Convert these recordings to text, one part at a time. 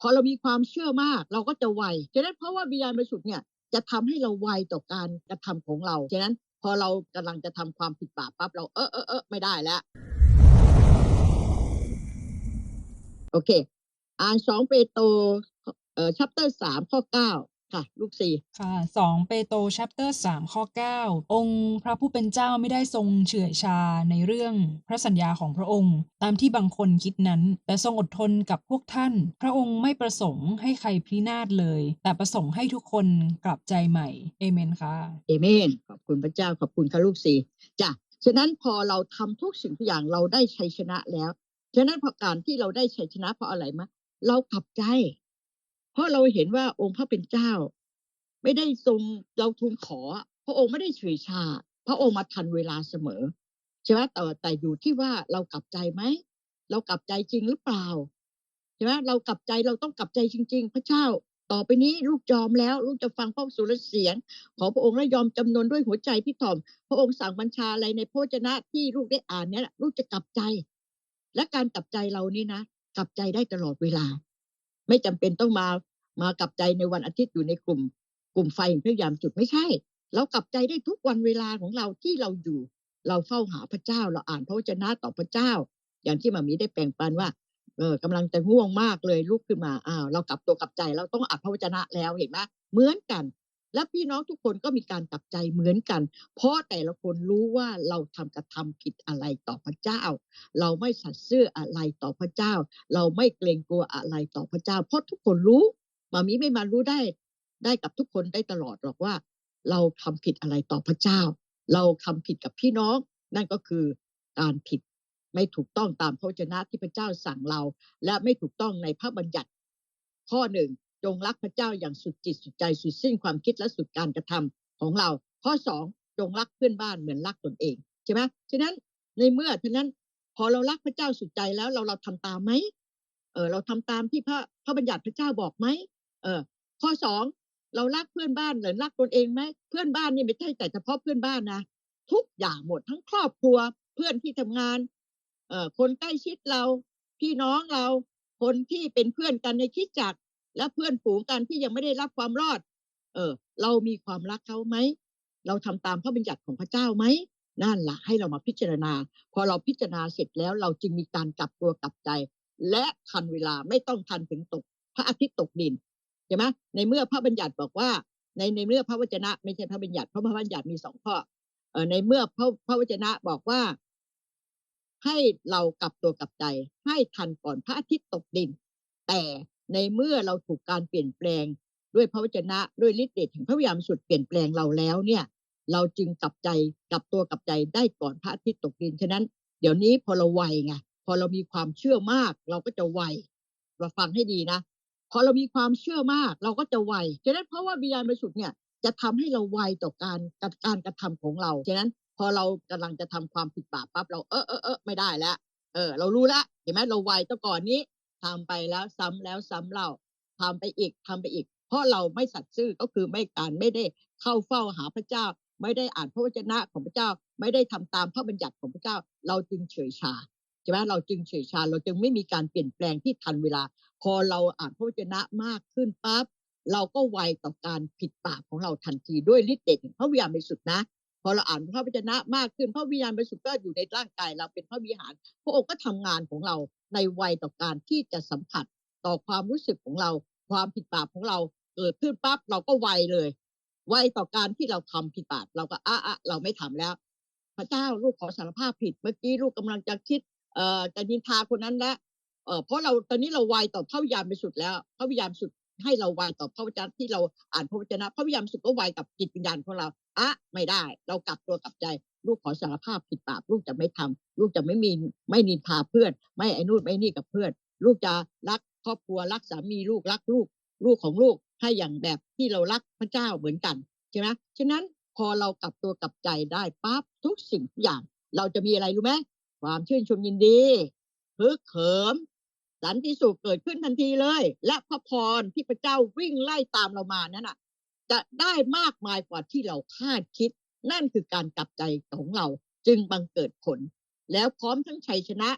พอเรามีความเชื่อมากเราก็จะไวฉะนั้นเพราะว่าวิญญาณบริสุทธิ์เนี่ยจะทำให้เราไวต่อการกระทำของเราฉะนั้นพอเรากำลังจะทำความผิดบาปปั๊บเราเออเออเออไม่ได้แล้วโอเค อ่านสองเปโตรเอ่อชัปเตอร์สามข้อเก้า ค่ะ ลูกสี่ค่ะสองเปโตร chapter 3ข้อ9องค์พระผู้เป็นเจ้าไม่ได้ทรงเฉื่อยชาในเรื่องพระสัญญาของพระองค์ ตามที่บางคนคิดนั้น แต่ทรงอดทนกับพวกท่าน พระองค์ไม่ประสงค์ให้ใครพินาศเลย แต่ประสงค์ให้ทุกคนกลับใจใหม่เอเมนค่ะเอเมนขอบคุณพระเจ้าขอบคุณค่ะลูกสี่จ้ะฉะนั้นพอเราทำทุกสิ่งทุกอย่างเราได้ชัยชนะแล้ว ฉะนั้นพอการที่เราได้ชัยชนะเพราะอะไรมะเรากลับใจ เพราะเราเห็นว่าองค์พระเป็นเจ้า ไม่ได้ทรงเราทูลขอ พระองค์ไม่ได้เฉยชา พระองค์มาทันเวลาเสมอใช่ไหมแต่แต่อยู่ที่ว่าเรากลับใจไหมเรากลับใจจริงหรือเปล่าใช่ไหมเรากลับใจเราต้องกลับใจจริง ๆ พระเจ้าต่อไปนี้ลูกยอมแล้ว ลูกจะฟังพระสุรเสียง ขอพระองค์และยอมจำนนด้วยหัวใจที่ถ่อม พระองค์สั่งบัญชาอะไรในโพระวจนะที่ลูกได้อ่านเนี่ยลูกจะกลับใจ และการกลับใจเรานี่นะกลับใจได้ตลอดเวลา ไม่จำเป็นต้องมามากับใจในวันอาทิตย์อยู่ในกลุ่ม กลุ่มไฟแห่งพยายามจุดไม่ใช่ เรากลับใจได้ทุกวันเวลาของเราที่เราอยู่ เราเฝ้าหาพระเจ้า เราอ่านพระวจนะต่อพระเจ้า อย่างที่มามีได้แปลงปันว่าเออกำลังจะง่วงมากเลยลุกขึ้นมาอ้าวเรากลับตัวกลับใจเราต้องอ่านพระวจนะแล้วเห็นไหมเหมือนกัน และพี่น้องทุกคนก็มีการกลับใจเหมือนกัน เพราะแต่ละคนรู้ว่าเราทำกระทำผิดอะไรต่อพระเจ้า เราไม่สัตย์ซื่ออะไรต่อพระเจ้า เราไม่เกรงกลัวอะไรต่อพระเจ้า เพราะทุกคนรู้มามีไม่มารู้ได้ ได้กับทุกคนได้ตลอดหรอกว่า เราทำผิดอะไรต่อพระเจ้า เราทำผิดกับพี่น้อง นั่นก็คือการผิดไม่ถูกต้องตามพระวจนะที่พระเจ้าสั่งเรา และไม่ถูกต้องในพระบัญญัติข้อหนึ่ง จงรักพระเจ้าอย่างสุดจิตสุดใจสุดสิ้นความคิดและสุดการกระทำของเรา ข้อสองจงรักเพื่อนบ้านเหมือนรักตนเองใช่ไหมฉะนั้นในเมื่อฉะนั้นพอเรารักพระเจ้าสุดใจแล้วเราเราทำตามไหมเออเราทำตามที่พระพระบัญญัติพระเจ้าบอกไหมเออข้อสองเรารักเพื่อนบ้านหรือรักตนเองไหมเพื่อนบ้านนี่ไม่ใช่แต่เฉพาะเพื่อนบ้านนะทุกอย่างหมดทั้งครอบครัวเพื่อนที่ทำงานเอ่อคนใกล้ชิดเรา พี่น้องเรา คนที่เป็นเพื่อนกันในคิดจักร และเพื่อนฝูงกันที่ยังไม่ได้รับความรอด เออ เรามีความรักเขาไหม เราทำตามพระบัญญัติของพระเจ้าไหมนั่นละให้เรามาพิจารณา พอเราพิจารณาเสร็จแล้วเราจึงมีการกลับตัวกลับใจ และทันเวลาไม่ต้องทันถึงตก พระอาทิตย์ตกดินใช่ไหมในเมื่อพระบัญญัติบอกว่า ในในเมื่อพระวจนะไม่ใช่พระบัญญัติเพราะพระบัญญัติมีสองข้อเออในเมื่อพระพระวจนะบอกว่า ให้เรากลับตัวกลับใจ ให้ทันก่อนพระอาทิตย์ตกดิน แต่ ในเมื่อเราถูกการเปลี่ยนแปลง ด้วยพระวจนะด้วยฤทธิ์เดชแห่งพระวิญญาณมิสุดเปลี่ยนแปลงเราแล้วเนี่ยเราจึงกลับใจกลับตัวกลับใจได้ก่อนพระอาทิตย์ตกดินฉะนั้น เดี๋ยวนี้พอเราไวไงพอเรามีความเชื่อมาก เราก็จะไวเราฟังให้ดีนะพอเรามีความเชื่อมาก เราก็จะไวฉะนั้นเพราะว่าวิญญาณบริสุทธิ์เนี่ยจะทำให้เราไวต่อการการการกระทำของเราฉะนั้นพอเรากำลังจะทำความผิดบาปปั๊บเราเออเออเออไม่ได้แล้วเออ เรารู้แล้วเห็นไหมเราไวต่ก่อนนี้ ทำไปแล้วซ้ำแล้วซ้ำเล่าทำไปอีกทำไปอีก เพราะเราไม่สัตย์ซื่อก็คือไม่การไม่ได้เข้าเฝ้าหาพระเจ้า ไม่ได้อ่านพระวจนะของพระเจ้า ไม่ได้ทำตามพระบัญญัติของพระเจ้า เราจึงเฉยชาใช่ไหมเราจึงเฉยชา เราจึงไม่มีการเปลี่ยนแปลงที่ทันเวลา พอเราอ่านพระวจนะมากขึ้นปั๊บเราก็ไวต่อการผิดบาปของเราทันทีด้วยฤทธิ์เดชแห่งพระวิญญาณบริสุทธิ์นะ พอเราอ่านพระวจนะมากขึ้นพระวิญญาณบริสุทธิ์ก็อยู่ในร่างกายเราเป็นพระวิหาร พระองค์ก็ทำงานของเราในวัยต่อการที่จะสัมผัสต่อความรู้สึกของเรา ความผิดบาปของเราเกิดขึ้นปั๊บเราก็ไวเลยไวต่อการที่เราทำผิดบาปเราก็อะอะเราไม่ทำแล้ว พระเจ้าลูกขอสารภาพผิดเมื่อกี้ลูกกำลังจะคิดเอ่อจะนินทาคนนั้นแล้วเอ่อเพราะเราตอนนี้เราไวต่อพระวิญญาณบริสุทธิ์แล้วพระวิญญาณบริสุทธิ์ ให้เราไวต่อพระวจนะที่เราอ่านพระวจนะพระวิญญาณสุทธิ์ก็ไวกับจิตวิญญาณของเราอะไม่ได้ เรากลับตัวกลับใจ ลูกขอสารภาพผิดบาปลูกจะไม่ทำลูกจะไม่มีไม่นินทาเพื่อน ไม่ไอ้นู่นไม่นี่กับเพื่อน ลูกจะรักครอบครัวรักสามีลูกรักลูก ลูกของลูกให้อย่างแบบที่เรารักพระเจ้าเหมือนกันใช่ไหมฉะนั้นพอเรากลับตัวกลับใจได้ปั๊บทุกสิ่งทุกอย่าง เราจะมีอะไรรู้ไหมความชื่นชมยินดีพึกเขิม สันติสุขเกิดขึ้นทันทีเลย และพระพรที่พระเจ้าวิ่งไล่ตามเรามานั้นน่ะ จะได้มากมายกว่าที่เราคาดคิด นั่นคือการกลับใจของเราจึงบังเกิดผล แล้วพร้อมทั้งชัยชนะ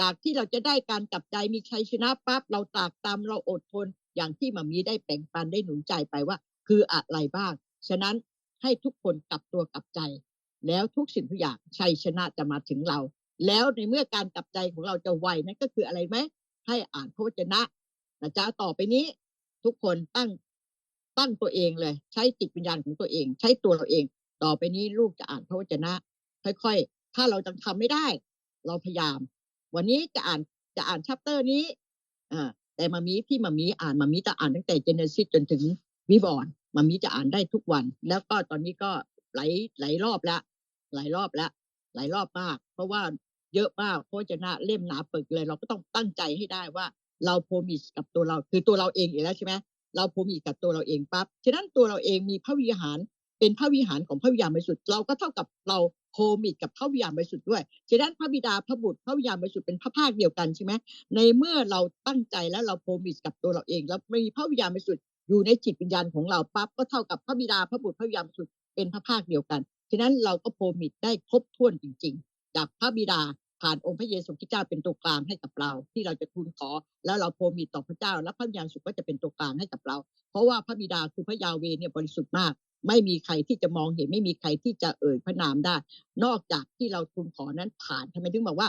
จากที่เราจะได้การกลับใจมีชัยชนะปั๊บเราตากตามเราอดทน อย่างที่มามีได้แบ่งปันได้หนุนใจไปว่า คืออะไรบ้าง ฉะนั้นให้ทุกคนกลับตัวกลับใจ แล้วทุกสิ่งทุกอย่างชัยชนะจะมาถึงเรา แล้วในเมื่อการกลับใจของเราจะไวนั่นก็คืออะไรไหม ให้อ่านพระวจนะนะจ๊ะต่อไปนี้ ทุกคนตั้งตั้งตัวเองเลย ใช้จิตวิญญาณของตัวเอง ใช้ตัวเราเอง ต่อไปนี้ลูกจะอ่านพระวจนะ ค่อยๆ ถ้าเราจังทำไม่ได้ เราพยายาม วันนี้จะอ่านจะอ่านชัปเตอร์นี้อ่าแต่มามีที่มามีอ่านมามีจะอ่านตั้งแต่เจเนซิสจนถึงวิบอนมามีจะอ่านได้ทุกวัน แล้วก็ตอนนี้ก็หลายหลายรอบแล้วหลายรอบแล้วหลายรอบมาก เพราะว่า เยอะมากเพราะจะหน้าเล่มหนาปึกเลย เราก็ต้องตั้งใจให้ได้ว่า เราโพมิสกับตัวเราคือตัวเราเองอยู่แล้วใช่ไหมเราโพมิสกับตัวเราเองปั๊บฉะนั้นตัวเราเองมีพระวิหารเป็นพระวิหารของพระวิญญาณบริสุทธิ์เราก็เท่ากับเราโพมิสกับพระวิญญาณบริสุทธิ์ด้วย ฉะนั้นพระบิดาพระบุตรพระวิญญาณบริสุทธิ์เป็นพระภาคเดียวกันใช่ไหมในเมื่อเราตั้งใจแล้วเราโพมิสกับตัวเราเอง แล้วมีพระวิญญาณบริสุทธิ์อยู่ในจิตวิญญาณของเราปั๊บก็เท่ากับพระบิดาพระบุตรพระวิญญาณบริสุทธิ์เป็นพระภาคเดียวกัน ฉะนั้นเราก็โพมิตได้ครบถ้วนจริง ๆ จากพระบิดา ผ่านองค์พระเยซูคริสต์เจ้าเป็นตัวกลางให้กับเรา ที่เราจะทูลขอ แล้วเราโพมิตต่อพระเจ้า และพระวิญญาณบริสุก็จะเป็นตัวกลางให้กับเรา เพราะว่าพระบิดาคือพระยาเวเนี่ยบริสุทธิ์มาก ไม่มีใครที่จะมองเห็นไม่มีใครที่จะเอ่ยพระนามได้ นอกจากที่เราทูลขอนั้นผ่านทำไมถึงบอกว่า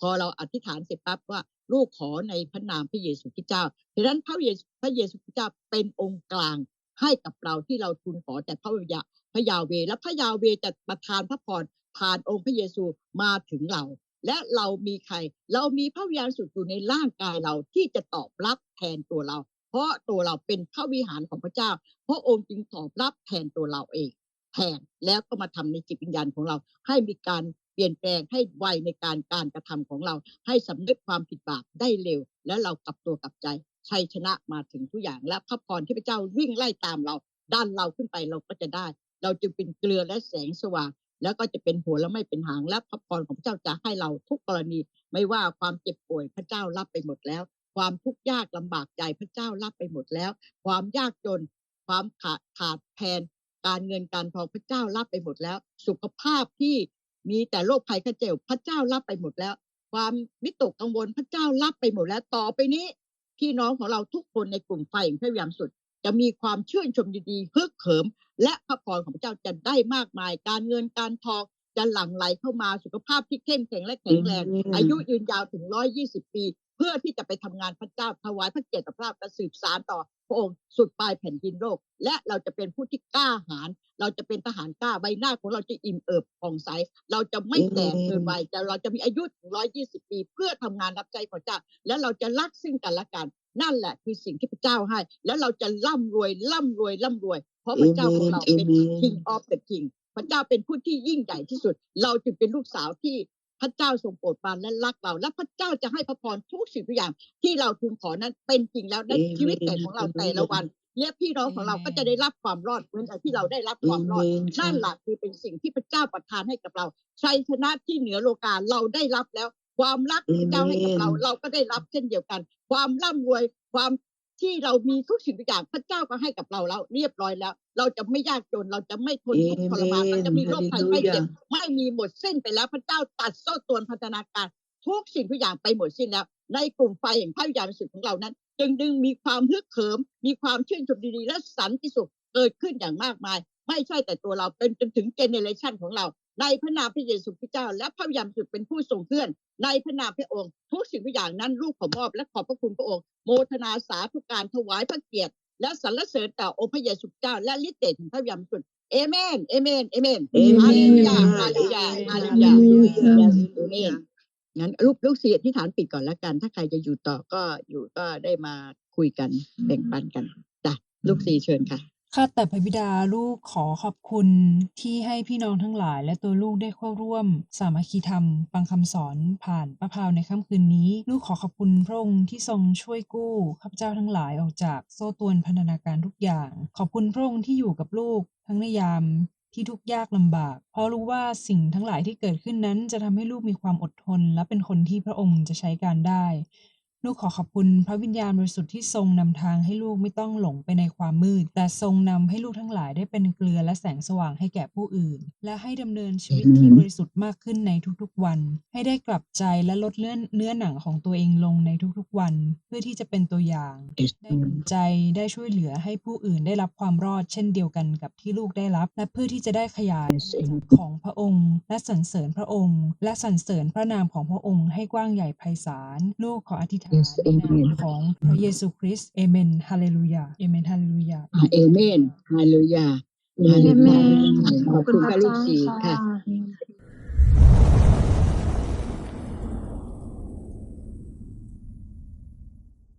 พอเราอธิษฐานเสร็จปั๊บว่าลูกขอในพระนามพระเยซูคริสต์เจ้าดังนั้นพระเยซูพระเยซูคริสต์เจ้าเป็นองค์กลางให้กับเราที่เราทูลขอแต่พระวิญญาพระยาเวและพระยาเวจะประทานพระพรผ่านองค์พระเยซูมาถึงเรา และเรามีใคร เรามีพระวิญญาณสุดอยู่ในร่างกายเราที่จะตอบรับแทนตัวเรา เพราะตัวเราเป็นพระวิหารของพระเจ้า พระองค์จึงตอบรับแทนตัวเราเอง แทนแล้วก็มาทำในจิตวิญญาณของเรา ให้มีการเปลี่ยนแปลงให้ไวในการการกระทำของเรา ให้สำนึกความผิดบาปได้เร็ว แล้วเรากลับตัวกลับใจชัยชนะมาถึงทุกอย่างและพระพรที่พระเจ้าวิ่งไล่ตามเราดันเราขึ้นไปเราก็จะได้ เราจึงเป็นเกลือและแสงสว่าง แล้วก็จะเป็นหัวแล้วไม่เป็นหางและพระพรของพระเจ้าจะให้เราทุกกรณี ไม่ว่าความเจ็บป่วยพระเจ้ารับไปหมดแล้ว ความทุกข์ยากลำบากใจพระเจ้ารับไปหมดแล้ว ความยากจน ความขาดขาดแคลนการเงินการทองพระเจ้ารับไปหมดแล้ว สุขภาพที่มีแต่โรคภัยไข้เจ็บพระเจ้ารับไปหมดแล้ว ความวิตกกังวลพระเจ้ารับไปหมดแล้วต่อไปนี้พี่น้องของเราทุกคนในกลุ่มไฟแห่งพระวิญญาณสุด จะมีความชื่นชมดีๆฮึกเหิม และพระพรของพระเจ้าจะได้มากมาย การเงินการทองจะหลั่งไหลเข้ามาสุขภาพที่เข้มแข็งและแข็งแรง อายุยืนยาวถึง120ปี เพื่อที่จะไปทำงานพระเจ้าถวายพระเกียรติพระราชสืบสานต่อพระองค์สุดปลายแผ่นดินโลก และเราจะเป็นผู้ที่กล้าหาญเราจะเป็นทหารกล้าใบหน้าของเราจะอิ่มเอิบผ่องใส เราจะไม่แก่เกินวัยแต่เราจะมีอายุถึง120ปี เพื่อทำงานรับใช้พระเจ้าและเราจะรักซึ่งกันและกัน นั่นแหละคือสิ่งที่พระเจ้าให้ แล้วเราจะร่ำรวยร่ำรวยร่ำรวย เพราะพระเจ้าของเราเป็น King of the King พระเจ้าเป็นผู้ที่ยิ่งใหญ่ที่สุด เราจึงเป็นลูกสาวที่พระเจ้าทรงโปรดปรานและรักเรา และพระเจ้าจะให้พระพรทุกสิ่งทุกอย่างที่เราทูลขอนั้นเป็นจริงแล้วในชีวิตแต่ของเราแต่ละวันและพี่น้องของเราก็จะได้รับความรอดเหมือนกับที่เราได้รับความรอดนั่นแหละคือเป็นสิ่งที่พระเจ้าประทานให้กับเราชัยชนะที่เหนือโลกาเราได้รับแล้ว ความรักที่พระเจ้าให้กับเรา เราก็ได้รับเช่นเดียวกัน ความร่ำรวยความที่เรามีทุกสิ่งทุกอย่างพระเจ้าก็ให้กับเราแล้วเรียบร้อยแล้ว เราจะไม่ยากจนเราจะไม่ทนทุกข์ทรมานเราจะมีโรคภัยไม่เจ็บไม่มีหมดสิ้นไปแล้วพระเจ้าตัดโซ่ตรวนพัฒนาการทุกสิ่งทุกอย่างไปหมดสิ้นแล้ว ในกลุ่มไฟแห่งพระวิญญาณบริสุทธิ์ของเรานั้น จึงดึงมีความฮึกเหิม มีความชื่นชมดีๆและสันติสุขเกิดขึ้นอย่างมากมาย ไม่ใช่แต่ตัวเราเป็นจนถึงเจเนเรชันของเรา ในพระนามพระเยซูคริสต์เจ้า และพระวิญญาณบริสุทธิ์เป็นผู้ส่งเพื่อน ในพระนามพระองค์ ทุกสิ่งทุกอย่างนั้นลูกขอมอบและขอบพระคุณพระองค์ โมทนาสาธุการถวายพระเกียรติ และสรรเสริญต่อองค์พระเยซูคริสต์เจ้า และฤทธิ์เดชแห่งพระวิญญาณบริสุทธิ์เอเมนเอเมนเอเมน Amen. ฮาเลลูยาฮาเลลูยาฮาเลลูยา Hallelujah. เอเมนงั้นลูกลูกเสียที่ฐานปิดก่อนแล้วกัน ถ้าใครจะอยู่ต่อก็อยู่ก็ได้มาคุยกันแบ่งปันกันจ้ะลูกสีเชิญค่ะ ข้าแต่พระบิดาลูกขอขอบคุณที่ให้พี่น้องทั้งหลายและตัวลูกได้เข้าร่วม สามัคคีธรรมฟังคำสอนผ่านประพาวในค่ำคืนนี้ ลูกขอขอบคุณพระองค์ที่ทรงช่วยกู้ข้าพเจ้าทั้งหลายออกจากโซ่ตวนพันธนาการทุกอย่าง ขอบคุณพระองค์ที่อยู่กับลูกทั้งในยามที่ทุกยากลำบาก เพราะรู้ว่าสิ่งทั้งหลายที่เกิดขึ้นนั้นจะทำให้ลูกมีความอดทน และเป็นคนที่พระองค์จะใช้การได้ ลูกขอขอบคุณพระวิญญาณบริสุทธิ์ที่ทรงนำทางให้ลูกไม่ต้องหลงไปในความมืด แต่ทรงนำให้ลูกทั้งหลายได้เป็นเกลือและแสงสว่างให้แก่ผู้อื่น และให้ดำเนินชีวิตที่บริสุทธิ์มากขึ้นในทุกๆวัน ให้ได้กลับใจและลดเลื่อนเนื้อหนังของตัวเองลงในทุกๆวัน เพื่อที่จะเป็นตัวอย่าง Yes, ได้หนุนใจได้ช่วยเหลือให้ผู้อื่นได้รับความรอดเช่นเดียวกันกับที่ลูกได้รับ และเพื่อที่จะได้ขยาย Yes, อาณาจัก amen. รของพระองค์ และสรรเสริญพระองค์ และสรรเสริญพระนามของพระองค์ให้กว้างใหญ่ไพศาลลูกขออธิษฐาน Yes, ในนาม amen. ของพระเยซูคริสต์เอเมนฮาเลลูยาเอเมนฮาเลลูยาอ่าเอเมนฮาเลลูยาฮาเลเอลูเมยานขอบคุคุณณพค่ะระลูกเจ้าสี่ค่ะค่ะ